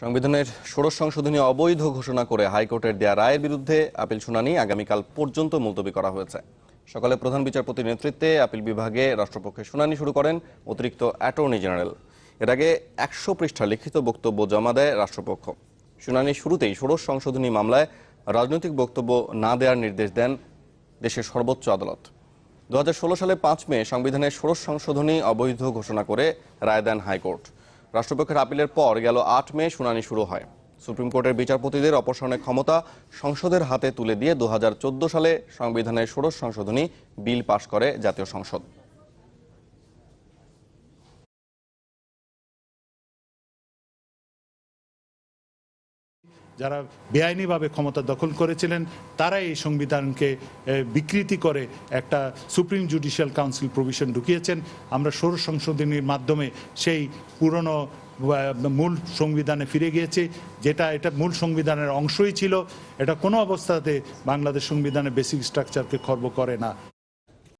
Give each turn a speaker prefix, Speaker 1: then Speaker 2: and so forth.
Speaker 1: সংবিধানের ষোড়শ সংশোধনী অবৈধ ঘোষণা করে হাইকোর্টের দেয়া রায়ের বিরুদ্ধে আপিল শুনানি আগামীকাল পর্যন্ত মুলতবি করা হয়েছে। সকালে প্রধান বিচারপতির নেতৃত্বে আপিল বিভাগে রাষ্ট্রপক্ষে শুনানি শুরু করেন অতিরিক্ত অ্যাটর্নি জেনারেল। এর আগে একশো পৃষ্ঠা লিখিত বক্তব্য জমা দেয় রাষ্ট্রপক্ষ। শুনানির শুরুতেই ষোড়শ সংশোধনী মামলায় রাজনৈতিক বক্তব্য না দেওয়ার নির্দেশ দেন দেশের সর্বোচ্চ আদালত। দু হাজার ষোলো সালে পাঁচ মে সংবিধানের ষোড়শ সংশোধনী অবৈধ ঘোষণা করে রায় দেন হাইকোর্ট। রাষ্ট্রপক্ষের আপিলের পর গেল আট মে শুনানি শুরু হয়। সুপ্রিম কোর্টের বিচারপতিদের অপসারণের ক্ষমতা সংসদের হাতে তুলে দিয়ে দু হাজার চোদ্দ সালে সংবিধানের ষোড়শ সংশোধনী বিল পাশ করে জাতীয় সংসদ।
Speaker 2: যারা বেআইনিভাবে ক্ষমতা দখল করেছিলেন তারা এই সংবিধানকে বিকৃতি করে একটা সুপ্রিম জুডিশিয়াল কাউন্সিল প্রভিশন ঢুকিয়েছেন। আমরা সৌর সংশোধনীর মাধ্যমে সেই পুরনো মূল সংবিধানে ফিরে গিয়েছি, যেটা, এটা মূল সংবিধানের অংশই ছিল। এটা কোনো অবস্থাতে বাংলাদেশ সংবিধানের বেসিক স্ট্রাকচারকে খর্ব করে না।